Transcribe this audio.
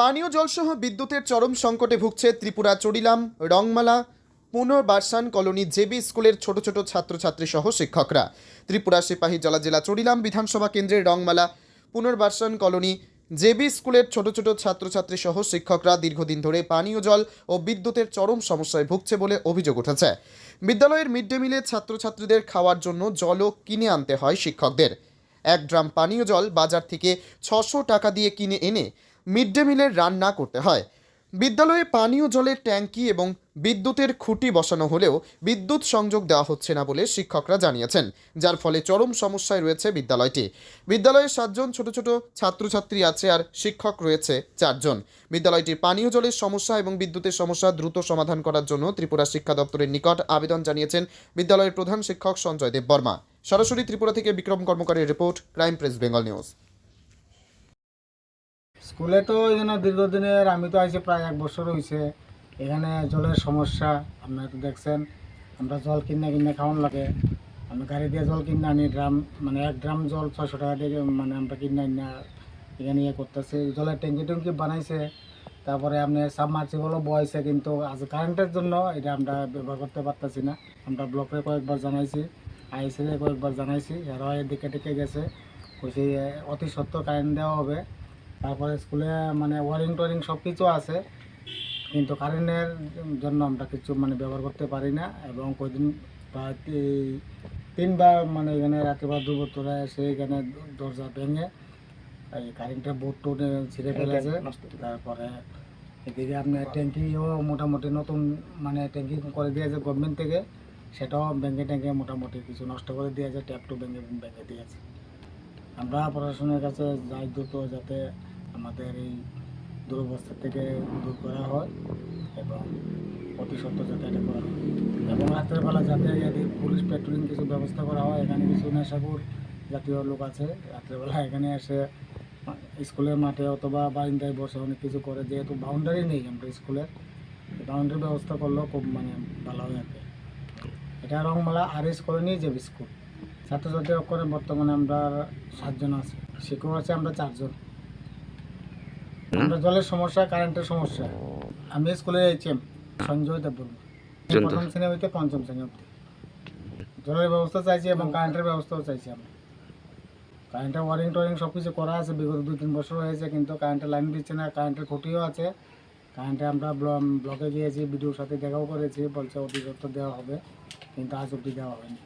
পানীয় জলসহ বিদ্যুতের চরম সংকটে ভুগছে ত্রিপুরা, চড়িলাম, রংমালা, পুনর্বাসন কলোনি, জেবি স্কুলের ছোট ছোট ছাত্রছাত্রী সহ শিক্ষকরা। ত্রিপুরা সিপাহী জলা জেলা চড়িলাম বিধানসভা কেন্দ্রের রংমালা, পুনর্বাসন কলোনি, জেবি স্কুলের ছোট ছোট ছাত্রছাত্রী সহ শিক্ষকরা দীর্ঘদিন ধরে পানীয় জল ও বিদ্যুতের চরম সমস্যায় ভুগছে বলে অভিযোগ উঠেছে। বিদ্যালয়ের মিড ডে মিলে ছাত্রছাত্রীদের খাওয়ার জন্য জলও কিনে আনতে হয় শিক্ষকদের। এক ড্রাম পানীয় জল বাজার থেকে ছশো টাকা দিয়ে কিনে এনে মিড ডে মিলের রান্না করতে হয়। বিদ্যালয়ে পানীয় জলের ট্যাঙ্কি এবং বিদ্যুতের খুঁটি বসানো হলেও বিদ্যুৎ সংযোগ দেওয়া হচ্ছে না বলে শিক্ষকরা জানিয়েছেন, যার ফলে চরম সমস্যায় রয়েছে বিদ্যালয়টি। বিদ্যালয়ে সাতজন ছোট ছোট ছাত্রছাত্রী আছে আর শিক্ষক রয়েছে চারজন। বিদ্যালয়টির পানীয় জলের সমস্যা এবং বিদ্যুতের সমস্যা দ্রুত সমাধান করার জন্য ত্রিপুরা শিক্ষা দপ্তরের নিকট আবেদন জানিয়েছেন বিদ্যালয়ের প্রধান শিক্ষক সঞ্জয় দেব বর্মা। সরাসরি ত্রিপুরা থেকে Bikram কর্মকারের report, crime press, Bengal news. স্কুলে তো এখানে দীর্ঘদিনের, আমি তো আইছি প্রায় এক বছর হয়েছে এখানে জলের সমস্যা আপনারা তো দেখছেন, আমরা জল কিনে কিনে খাওয়ান লাগে। আমি গাড়ি দিয়ে জল কিনে আনি, ড্রাম মানে এক ড্রাম জল ছয়শো টাকা দিয়ে মানে আমরা কিনে আনি না, এখানে ইয়ে করতেছি। জলের ট্যাঙ্কি ট্যাঙ্কি বানাইছে, তারপরে আপনি সাবমার্সিবলও বয়েছে কিন্তু আজ কারেন্টের জন্য এটা আমরা ব্যবহার করতে পারতেছি না। আমরা ব্লকে কয়েকবার জানাইছি আইসিলে কয়েকবার জানাইছি এরাও এদিকে টিকে গেছে। কইছে অতি সত্য কারেন্ট দেওয়া হবে। তারপরে স্কুলে মানে ওয়ারিং টোয়ারিং সব কিছু আছে কিন্তু কারেন্টের জন্য আমরা কিছু মানে ব্যবহার করতে পারি না এবং কদিন প্রায় তিনবার মানে এখানে রাত্রিবার দুপুরে এসে এখানে দরজা ভেঙে এই কারেন্টের বোর্ড টোড ছিঁড়ে ফেলেছে। তারপরে এদিকে আপনার ট্যাঙ্কিও মোটামুটি নতুন মানে ট্যাঙ্কি করে দিয়েছে গভর্নমেন্ট থেকে সেটাও ব্যাঙ্কে ট্যাঙ্কে মোটামুটি কিছু নষ্ট করে দিয়েছে ট্যাপ টু ব্যাঙ্কে ব্যাঙ্কে দিয়েছে। আমরা প্রশাসনের কাছে যাই দ্রুত যাতে আমাদের এই দুরবস্থা থেকে দূর করা হয় এবং অতি সত্ত্বর যাতে এটা করা হয়। এবং রাতের বেলা যাতে যদি পুলিশ পেট্রোলিং কিছু ব্যবস্থা করা হয়, এখানে কিছু নেশাকুর জাতীয় লোক আছে, রাত্রেবেলা এখানে এসে স্কুলের মাঠে অথবা বারিন্দায় বসে অনেক কিছু করে, যেহেতু বাউন্ডারি নেই আমরা স্কুলের বাউন্ডারি ব্যবস্থা করলেও খুব মানে ভালো হয় আর এটা রংমালা আর এস কলোনি যে স্কুল ছাত্রছাত্রী করে বর্তমানে আমরা সাতজন আছি, শিক্ষক আছে আমরা চারজন। আমরা জলের সমস্যা কারেন্টের সমস্যা। আমি স্কুলে এইচএম সঞ্জয় দেববর্মা। প্রথম শ্রেণি হইতে পঞ্চম শ্রেণি অবধি। জলের ব্যবস্থা চাইছি এবং কারেন্টের ব্যবস্থাও চাইছি আমরা কারেন্টের ওয়ারিং টোয়ারিং সব কিছু করা আছে বিগত দুই তিন বছর হয়েছে কিন্তু কারেন্টের লাইন দিচ্ছে না কারেন্টের ক্ষতিও আছে। কারেন্টে আমরা ব্ল- ব্লকে গিয়েছি বিডিওর সাথে দেখাও করেছি বলছে সত্ত্বর দেওয়া হবে কিন্তু আজ অবধি দেওয়া হয়নি।